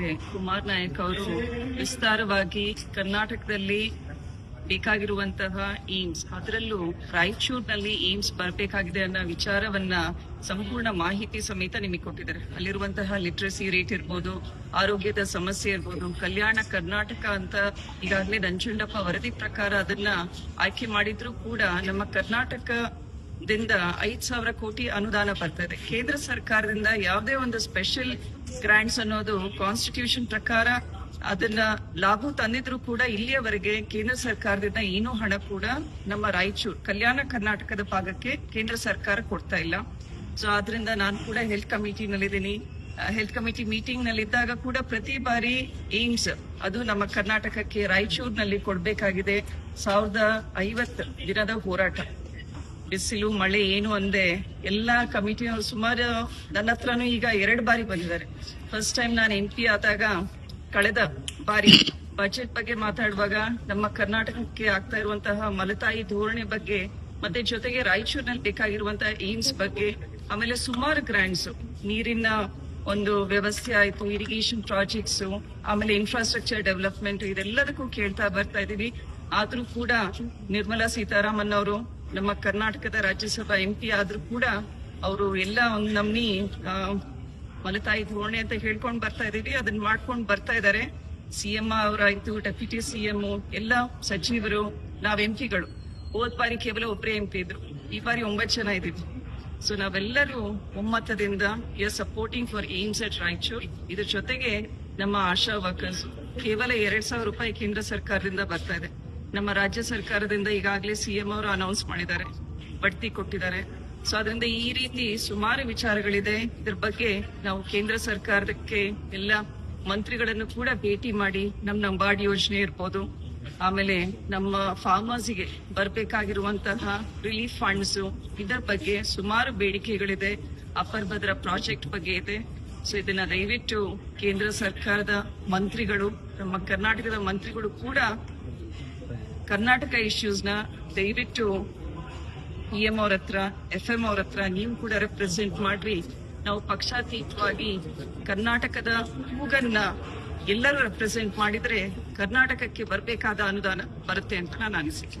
ಮೇಲೆ ಕುಮಾರ್ ನಾಯಕ್ ಅವರು ವಿಸ್ತಾರವಾಗಿ ಕರ್ನಾಟಕದಲ್ಲಿ ಬೇಕಾಗಿರುವಂತಹ ಏಮ್ಸ್ ಅದರಲ್ಲೂ ರಾಯಚೂರಿನಲ್ಲಿ ಏಮ್ಸ್ ಬರಬೇಕಾಗಿದೆ ಅನ್ನೋ ವಿಚಾರವನ್ನ ಸಂಪೂರ್ಣ ಮಾಹಿತಿ ಸಮೇತ ನಿಮಗೆ ಕೊಟ್ಟಿದ್ದಾರೆ. ಅಲ್ಲಿರುವಂತಹ ಲಿಟ್ರಸಿ ರೇಟ್ ಇರ್ಬೋದು, ಆರೋಗ್ಯದ ಸಮಸ್ಯೆ ಇರ್ಬೋದು, ಕಲ್ಯಾಣ ಕರ್ನಾಟಕ ಅಂತ ಈಗಾಗಲೇ ನಂಜುಂಡಪ್ಪ ವರದಿ ಪ್ರಕಾರ ಅದನ್ನ ಆಯ್ಕೆ ಮಾಡಿದ್ರು ಕೂಡ ನಮ್ಮ ಕರ್ನಾಟಕದಿಂದ ಐದ್ ಸಾವಿರ ಕೋಟಿ ಅನುದಾನ ಬರ್ತದೆ. ಕೇಂದ್ರ ಸರ್ಕಾರದಿಂದ ಯಾವುದೇ ಒಂದು ಸ್ಪೆಷಲ್ ಗ್ರಾಂಟ್ಸ್ ಅನ್ನೋದು ಕಾನ್ಸ್ಟಿಟ್ಯೂಷನ್ ಪ್ರಕಾರ ಅದನ್ನ ಲಾಭ ತಂದಿದ್ರು ಕೂಡ ಇಲ್ಲಿಯವರೆಗೆ ಕೇಂದ್ರ ಸರ್ಕಾರದಿಂದ ಏನೂ ಹಣ ಕೂಡ ನಮ್ಮ ರಾಯಚೂರು, ಕಲ್ಯಾಣ ಕರ್ನಾಟಕದ ಭಾಗಕ್ಕೆ ಕೇಂದ್ರ ಸರ್ಕಾರ ಕೊಡ್ತಾ ಇಲ್ಲ. ಸೊ ಆದ್ರಿಂದ ನಾನು ಕೂಡ ಹೆಲ್ತ್ ಕಮಿಟಿನಲ್ಲಿದ್ದೀನಿ ಹೆಲ್ತ್ ಕಮಿಟಿ ಮೀಟಿಂಗ್ ನಲ್ಲಿದ್ದಾಗ ಕೂಡ ಪ್ರತಿ ಬಾರಿ ಏಮ್ಸ್, ಅದು ನಮ್ಮ ಕರ್ನಾಟಕಕ್ಕೆ ರಾಯಚೂರಿನಲ್ಲಿ ಕೊಡ್ಬೇಕಾಗಿದೆ. ಸಾವಿರದ ಐವತ್ತು ದಿನದ ಹೋರಾಟ. ಬಿಸಿಲು, ಮಳೆ, ಏನು ಅಂದೆ ಎಲ್ಲಾ ಕಮಿಟಿಯವರು ಸುಮಾರು ನನ್ನ ಹತ್ರನೂ ಈಗ ಎರಡು ಬಾರಿ ಬಂದಿದ್ದಾರೆ. ಫಸ್ಟ್ ಟೈಮ್ ನಾನು ಎಂ ಪಿ ಆದಾಗ ಕಳೆದ ಬಾರಿ ಬಜೆಟ್ ಬಗ್ಗೆ ಮಾತಾಡುವಾಗ ನಮ್ಮ ಕರ್ನಾಟಕಕ್ಕೆ ಆಗ್ತಾ ಇರುವಂತಹ ಮಲತಾಯಿ ಧೋರಣೆ ಬಗ್ಗೆ, ಮತ್ತೆ ಜೊತೆಗೆ ರಾಯಚೂರಿನಲ್ಲಿ ಬೇಕಾಗಿರುವಂತಹ ಏಮ್ಸ್ ಬಗ್ಗೆ, ಆಮೇಲೆ ಸುಮಾರು ಗ್ರಾಂಟ್ಸ್ ನೀರಿನ ಒಂದು ವ್ಯವಸ್ಥೆ ಆಯ್ತು ಇರಿಗೇಷನ್ ಪ್ರಾಜೆಕ್ಟ್ಸ್ ಆಮೇಲೆ ಇನ್ಫ್ರಾಸ್ಟ್ರಕ್ಚರ್ ಡೆವಲಪ್ಮೆಂಟ್ ಇದೆಲ್ಲದಕ್ಕೂ ಕೇಳ್ತಾ ಬರ್ತಾ ಇದ್ದೀವಿ. ಆದ್ರೂ ಕೂಡ ನಿರ್ಮಲಾ ಸೀತಾರಾಮನ್ ಅವರು ನಮ್ಮ ಕರ್ನಾಟಕದ ರಾಜ್ಯಸಭಾ ಎಂ ಪಿ ಆದ್ರೂ ಕೂಡ ಅವರು ಎಲ್ಲ ಒಂದ್ ನಮ್ನಿ ಆ, ಮಲತಾಯಿ ಧೋರಣೆ ಅಂತ ಹೇಳ್ಕೊಂಡು ಬರ್ತಾ ಇದೀವಿ ಅದನ್ನ ಮಾಡ್ಕೊಂಡು ಬರ್ತಾ ಇದಾರೆ. ಸಿಎಂ ಅವರಾಯ್ತು ಡೆಪ್ಯೂಟಿ ಸಿಎಂ ಎಲ್ಲ ಸಚಿವರು ನಾವ್ ಎಂ ಪಿಗಳು ಹೋದ್ ಬಾರಿ ಕೇವಲ ಒಬ್ಬರೇ ಎಂ ಪಿ ಇದ್ರು. ಈ ಬಾರಿ ಒಂಬತ್ತು ಜನ ಇದ್ದೀವಿ. ಸೊ ನಾವೆಲ್ಲರೂ ಒಮ್ಮತದಿಂದ you supporting for AIIMS at Raichur. ಇದ್ರ ಜೊತೆಗೆ ನಮ್ಮ ಆಶಾ ವರ್ಕರ್ಸ್ ಕೇವಲ ಎರಡ್ ಸಾವಿರ ರೂಪಾಯಿ ಕೇಂದ್ರ ಸರ್ಕಾರದಿಂದ ಬರ್ತಾ ಇದೆ. ನಮ್ಮ ರಾಜ್ಯ ಸರ್ಕಾರದಿಂದ ಈಗಾಗಲೇ ಸಿಎಂ ಅವರು ಅನೌನ್ಸ್ ಮಾಡಿದ್ದಾರೆ, ಬಡ್ತಿ ಕೊಟ್ಟಿದ್ದಾರೆ. ಸೊ ಅದರಿಂದ ಈ ರೀತಿ ಸುಮಾರು ವಿಚಾರಗಳಿದೆ. ಇದ್ರ ಬಗ್ಗೆ ನಾವು ಕೇಂದ್ರ ಸರ್ಕಾರಕ್ಕೆ ಎಲ್ಲ ಮಂತ್ರಿಗಳನ್ನು ಕೂಡ ಭೇಟಿ ಮಾಡಿ ನಮ್ಮ ನಂಬಾರ್ಡ್ ಯೋಜನೆ ಇರ್ಬೋದು, ಆಮೇಲೆ ನಮ್ಮ ಫಾರ್ಮರ್ಸ್ಗೆ ಬರಬೇಕಾಗಿರುವಂತಹ ರಿಲೀಫ್ ಫಂಡ್ಸ್ ಇದರ ಬಗ್ಗೆ ಸುಮಾರು ಬೇಡಿಕೆಗಳಿದೆ. ಅಪರ್ ಭದ್ರ ಪ್ರಾಜೆಕ್ಟ್ ಬಗ್ಗೆ ಇದೆ. ಸೊ ಇದನ್ನ ದಯವಿಟ್ಟು ಕೇಂದ್ರ ಸರ್ಕಾರದ ಮಂತ್ರಿಗಳು, ನಮ್ಮ ಕರ್ನಾಟಕದ ಮಂತ್ರಿಗಳು ಕೂಡ ಕರ್ನಾಟಕ ಇಶ್ಯೂಸ್ನ ದಯವಿಟ್ಟು ಪಿ ಎಂ ಅವ್ರ ಹತ್ರ ಎಫ್ ಎಂ ಅವ್ರ ಹತ್ರ ನೀವು ಕೂಡ ರೆಪ್ರೆಸೆಂಟ್ ಮಾಡ್ರಿ. ನಾವು ಪಕ್ಷಾತೀತವಾಗಿ ಕರ್ನಾಟಕದ ಕೂಗನ್ನ ಎಲ್ಲರೂ ರೆಪ್ರೆಸೆಂಟ್ ಮಾಡಿದ್ರೆ ಕರ್ನಾಟಕಕ್ಕೆ ಬರಬೇಕಾದ ಅನುದಾನ ಬರುತ್ತೆ ಅಂತ ನಾನು ಅನಿಸಿಕೆ